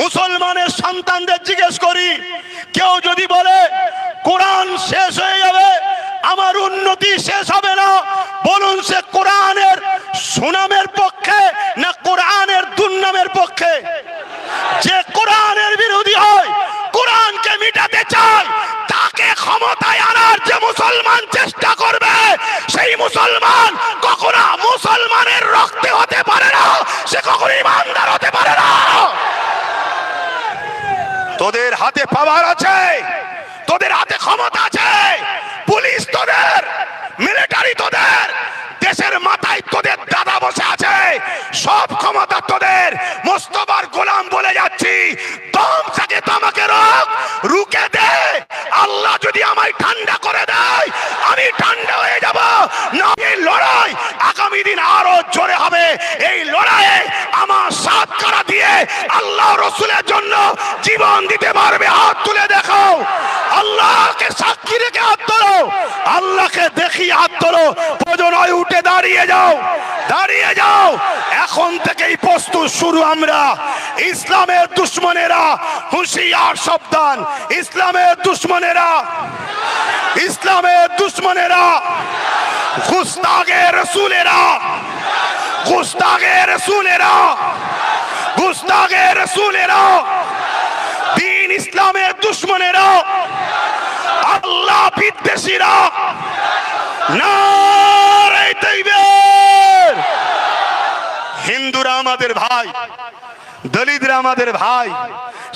মুসলমানের সন্তানদের জিজ্ঞেস করি, কেউ যদি বলে, কোরআন শেষ হয়ে যাবে, আমার উন্নতি শেষ হবে না, বলুন সে কোরআনের সুনামের পক্ষে না কোরআনের দুর্নামের পক্ষে? যে কোরআনের বিরোধী হয়, কোরআনকে মিটাতে চায়, তাকে ক্ষমতায় আনার যে মুসলমান চেষ্টা করবে, সেই মুসলমান কখনো মুসলমানের রক্তে হতে পারে না, সে কখনো ইমানদার হতে পারে না তোদের হাতে পাওয়ার আছে। তোদের হাতে ক্ষমতা আছে। পুলিশ তোদের, মিলিটারি তোদের, দেশের মাথায় তোদের দাদা বসে আছে। সব ক্ষমতা তোদের। মোস্তফার গোলাম বলে যাচ্ছি। দম থাকে রোগ রুকে দে। আল্লাহ যদি আমায় ঠান্ডা করে দেয়, আমি ঠান্ডা হয়ে যাব। না, এই লড়াই আগামী দিন আরও জোরে হবে। এই লড়াইয়ে আমার সাত করা দিয়ে আল্লাহ রসুলের জন্য জীবন দিতে পারবে। হাত তুলে দেখো আল্লাহকে সাক্ষী রেখে হাত ধরো আল্লাহকে দেখি হাত ধরো প্রজনয় উঠে দাঁড়িয়ে যাও। দাঁড়িয়ে যাও। এখন থেকেই প্রস্তুত শুরু আমরা। ইসলামের দুশ্মনেরা হুঁশিয়ার সাবধান। ইসলামের দুশ্মনেরা। ইসলামের দুশ্মনেরা। গুস্তাগে রসুলেরা। গুস্তাগে রসুলেরা। গুস্তাগে রসুলেরা। ইসলামের দুশ্মনেরা, আল্লাহ বিদ্বেষীরা হিন্দুরা আমাদের ভাই, দলিতরা আমাদের ভাই,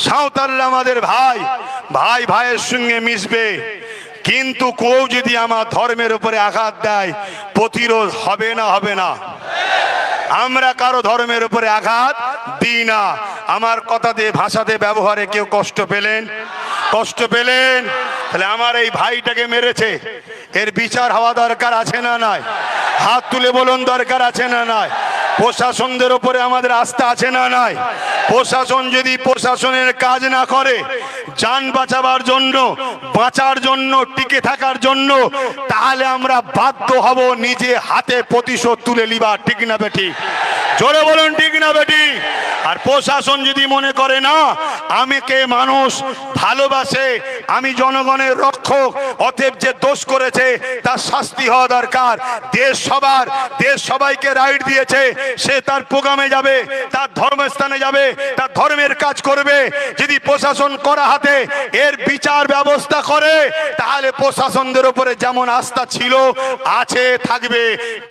সাঁওতালরা আমাদের ভাই ভাই ভাইয়ের সঙ্গে মিশবে। কিন্তু কেউ যদি আমার ধর্মের উপরে আঘাত দেয়, প্রতিরোধ হবে না হবে না। আমরা কারও ধর্মের উপরে আঘাত দিই না। আমার কথা কথাতে ভাষাতে ব্যবহারে কেউ কষ্ট পেলেন? কষ্ট পেলেন? তাহলে আমার এই ভাইটাকে মেরেছে। এর বিচার হওয়া দরকার আছে না নাই? হাত তুলে বলুন, দরকার আছে না নাই? প্রশাসনদের ওপরে আমাদের আস্থা আছে না নাই? প্রশাসন যদি প্রশাসনের কাজ না করে, যান বাঁচাবার জন্য, বাঁচার জন্য, টিকে থাকার জন্য, তাহলে আমরা বাধ্য হব নিজে হাতে প্রতিশোধ তুলে লিবা ঠিক না বেটি জোরে বলুন, ঠিক না বেটি? আর প্রশাসন যদি মনে করে না, আমি কে মানুষ ভালোবাসে, আমি জনগণের রক্ষক, অতএব যে দোষ করেছে, তার শাস্তি হওয়া দরকার। দেশ সবার, দেশ সবাইকে রাইট দিয়েছে, সে তার প্রোগ্রামে যাবে, তার ধর্মস্থানে যাবে, তার ধর্মের কাজ করবে। যদি প্রশাসন করা হাতে এর বিচার ব্যবস্থা করে, তাহলে প্রশাসনদের উপরে যেমন আস্থা ছিল, আছে, থাকবে।